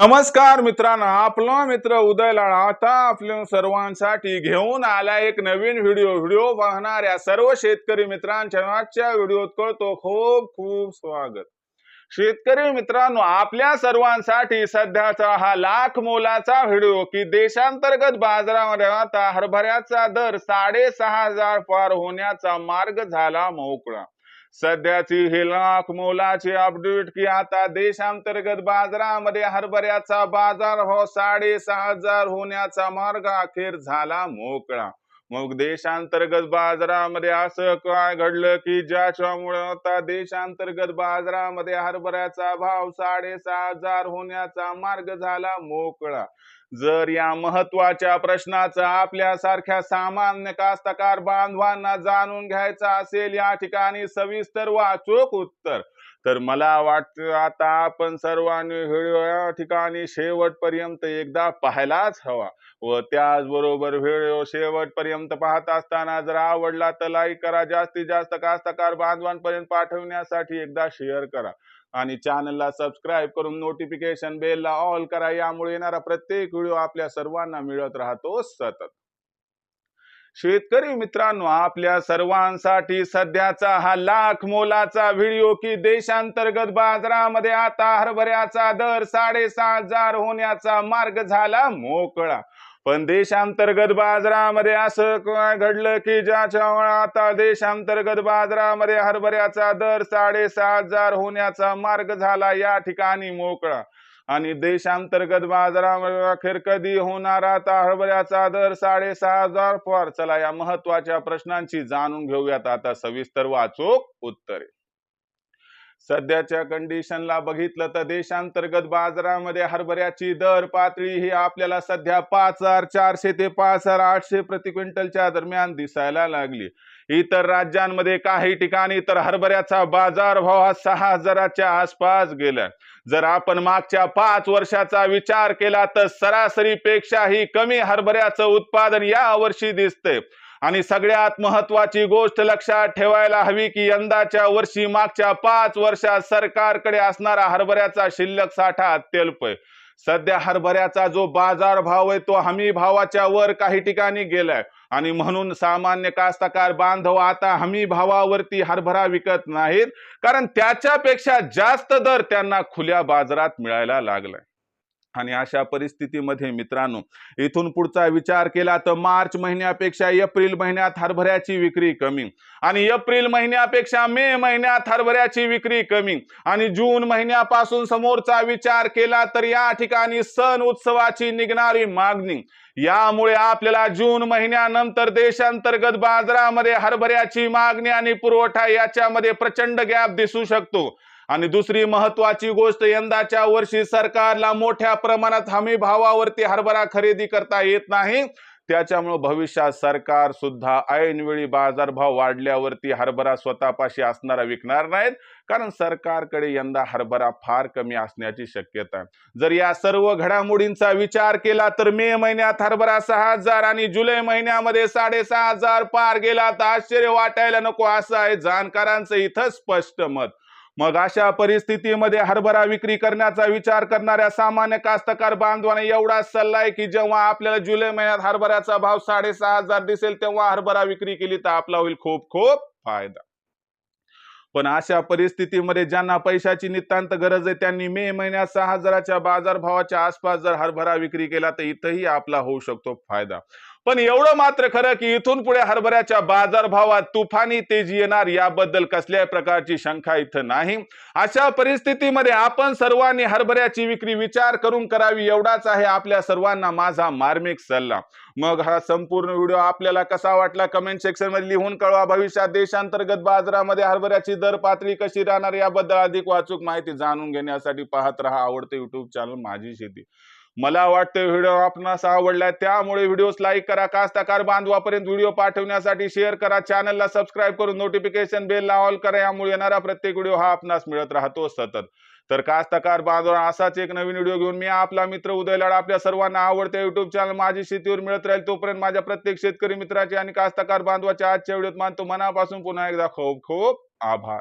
नमस्कार मित्रांनो आपला मित्र उदय लाळा आता आपल्या सर्वांसाठी घेऊन आला एक नवीन व्हिडिओ. व्हिडिओ पाहणाऱ्या सर्व शेतकरी मित्रांच्या आजच्या व्हिडिओत कळतो खूप खूप स्वागत. शेतकरी मित्रांनो आपल्या सर्वांसाठी सध्याचा हा लाख मोलाचा व्हिडिओ की देशांतर्गत बाजारामध्ये आता हरभऱ्याचा दर साडेसहा हजार पार होण्याचा मार्ग झाला मोकळा. सध्याची ही लाख मोलाची अपडेट की आता देशांतर्गत बाजारामध्ये हरभऱ्याचा बाजारभाव हो साडेसहा हजार होण्याचा मार्ग अखेर झाला मोकळा. मग देशांतर्गत बाजारामध्ये असं काय घडलं की ज्याच्यामुळे आता देशांतर्गत बाजारामध्ये हरभऱ्याचा भाव साडेसहा हजार होण्याचा मार्ग झाला मोकळा? जर या महत्त्वाच्या प्रश्नाचा आपल्यासारख्या सामान्य कास्तकार बांधवांना जाणून घ्यायचा असेल या ठिकाणी सविस्तर वाचोक उत्तर. तर मला वाटतं आता आपण सर्वांनी व्हिडिओ या ठिकाणी शेवटपर्यंत एकदा पाहायलाच हवा. व त्याचबरोबर व्हिडिओ शेवटपर्यंत पाहत असताना जर आवडला तर लाईक करा. जास्तीत जास्त कास्तकार बांधवांपर्यंत पाठवण्यासाठी एकदा शेअर करा. आणि चॅनलला सबस्क्राईब करून नोटिफिकेशन बेलला ऑल करा. यामुळे येणारा प्रत्येक व्हिडिओ आपल्या सर्वांना मिळत राहतो सतत. शेतकरी मित्रांनो आपल्या सर्वांसाठी सध्याचा हा लाख मोलाचा व्हिडिओ की देशांतर्गत बाजारामध्ये आता हरभऱ्याचा दर साडेसहा हजार होण्याचा मार्ग झाला मोकळा. पण देशांतर्गत बाजारामध्ये असं घडलं की ज्याच्यामुळे आता देशांतर्गत बाजारामध्ये हरभऱ्याचा दर साडेसहा हजार होण्याचा मार्ग झाला या ठिकाणी मोकळा. आणि देशांतर्गत बाजारामध्ये अखेर कधी होणार आता हरभऱ्याचा दर साडेसहा हजार फार चला या महत्त्वाच्या प्रश्नांची जाणून घेऊयात. आता सविस्तर वाचूक उत्तरे. सध्याच्या कंडिशनला बघितलं तर देशांतर्गत बाजारामध्ये हरभऱ्याची दर पातळी ही आपल्याला सध्या पाच हजार चारशे ते पाच हजार आठशे प्रति क्विंटलच्या दरम्यान दिसायला लागली. इतर राज्यांमध्ये काही ठिकाणी तर हरभऱ्याचा बाजारभाव हा सहा हजाराच्या आसपास गेला जर आपण मागच्या पाच वर्षाचा विचार केला तर सरासरीपेक्षाही कमी हरभऱ्याचं उत्पादन या वर्षी दिसतंय. आणि सगळ्यात महत्वाची गोष्ट लक्षात ठेवायला हवी की यंदाच्या वर्षी मागच्या पाच वर्षात सरकारकडे असणारा हरभऱ्याचा शिल्लक साठा अत्यल्प आहे. सध्या हरभऱ्याचा जो बाजार भाव आहे तो हमी भावाच्या वर काही ठिकाणी गेलाय. आणि म्हणून सामान्य कास्तकार बांधव आता हमी भावावरती हरभरा विकत नाहीत कारण त्याच्यापेक्षा जास्त दर त्यांना खुल्या बाजारात मिळायला लागलाय. आणि अशा परिस्थितीमध्ये मित्रांनो इथून पुढचा विचार केला तर मार्च महिन्यापेक्षा एप्रिल महिन्यात हरभऱ्याची विक्री कमी आणि एप्रिल महिन्यापेक्षा मे महिन्यात हरभऱ्याची विक्री कमी आणि जून महिन्यापासून समोरचा विचार केला तर या ठिकाणी सण उत्सवाची निघणारी मागणी. यामुळे आपल्याला जून महिन्यानंतर देशांतर्गत बाजारामध्ये हरभऱ्याची मागणी आणि पुरवठा याच्यामध्ये प्रचंड गॅप दिसू शकतो. आणि दुसरी महत्वाची गोष्ट यंदाच्या वर्षी सरकारला मोठ्या प्रमाणात हमी भावावरती हरभरा खरेदी करता येत नाही. त्याच्यामुळे भविष्यात सरकार सुद्धा ऐनवेळी बाजारभाव वाढल्यावरती हरभरा स्वतःपाशी असणारा विकणार नाहीत. कारण सरकारकडे यंदा हरभरा फार कमी असण्याची शक्यता आहे. जर या सर्व घडामोडींचा विचार केला तर मे महिन्यात हरभरा सहा हजार आणि जुलै महिन्यामध्ये साडेसहा हजार पार गेला. तर आश्चर्य वाटायला नको असं आहे. जाणकारांचं इथं स्पष्ट मत. मग अशा परिस्थितीमध्ये हरभरा विक्री करण्याचा विचार करणाऱ्या सामान्य कास्तकार बांधवाने एवढा सल्ला आहे की जेव्हा आपल्याला जुलै महिन्यात हरभऱ्याचा भाव साडेसहा हजार दिसेल तेव्हा हरभरा विक्री केली तर आपला होईल खूप खूप फायदा. पण अशा परिस्थितीमध्ये ज्यांना पैशाची नितांत गरज आहे त्यांनी मे महिन्यात सहा हजाराच्या बाजारभावाच्या आसपास जर हरभरा विक्री केला तर इथंही आपला होऊ शकतो फायदा. पण एवढं मात्र खरं की इथून पुढे हरभऱ्याच्या बाजारभावात तुफानी तेजी येणार याबद्दल कसल्याही प्रकारची शंका इथं नाही. अशा परिस्थितीमध्ये आपण सर्वांनी हरभऱ्याची विक्री विचार करून करावी एवढाच आहे आपल्या सर्वांना माझा मार्मिक सल्ला. मग हा संपूर्ण व्हिडिओ आपल्याला कसा वाटला कमेंट सेक्शनमध्ये लिहून कळवा. भविष्यात देशांतर्गत बाजारामध्ये हरभऱ्याची दर पातळी कशी राहणार याबद्दल अधिक वाचूक माहिती जाणून घेण्यासाठी पाहत राहा आवडते युट्यूब चॅनल माझी शेती. मला वाटतं व्हिडिओ आपणास आवडलाय त्यामुळे व्हिडिओ लाईक करा कास्तकार बांधवापर्यंत व्हिडिओ पाठवण्यासाठी शेअर करा चॅनलला सबस्क्राईब करून नोटिफिकेशन बेलला ऑल करा यामुळे येणारा प्रत्येक व्हिडिओ हा आपणास मिळत राहतो सतत. तर कास्तकार बांधव असाच एक नवीन व्हिडिओ घेऊन मी आपला मित्र उदय लाड आपल्या सर्वांना आवडत्या युट्यूब चॅनल माझी शेतीवर मिळत राहील तोपर्यंत माझ्या प्रत्येक शेतकरी मित्राचे आणि कास्तकार बांधवाच्या आजच्या व्हिडिओत मानतो मनापासून पुन्हा एकदा खूप खूप आभार.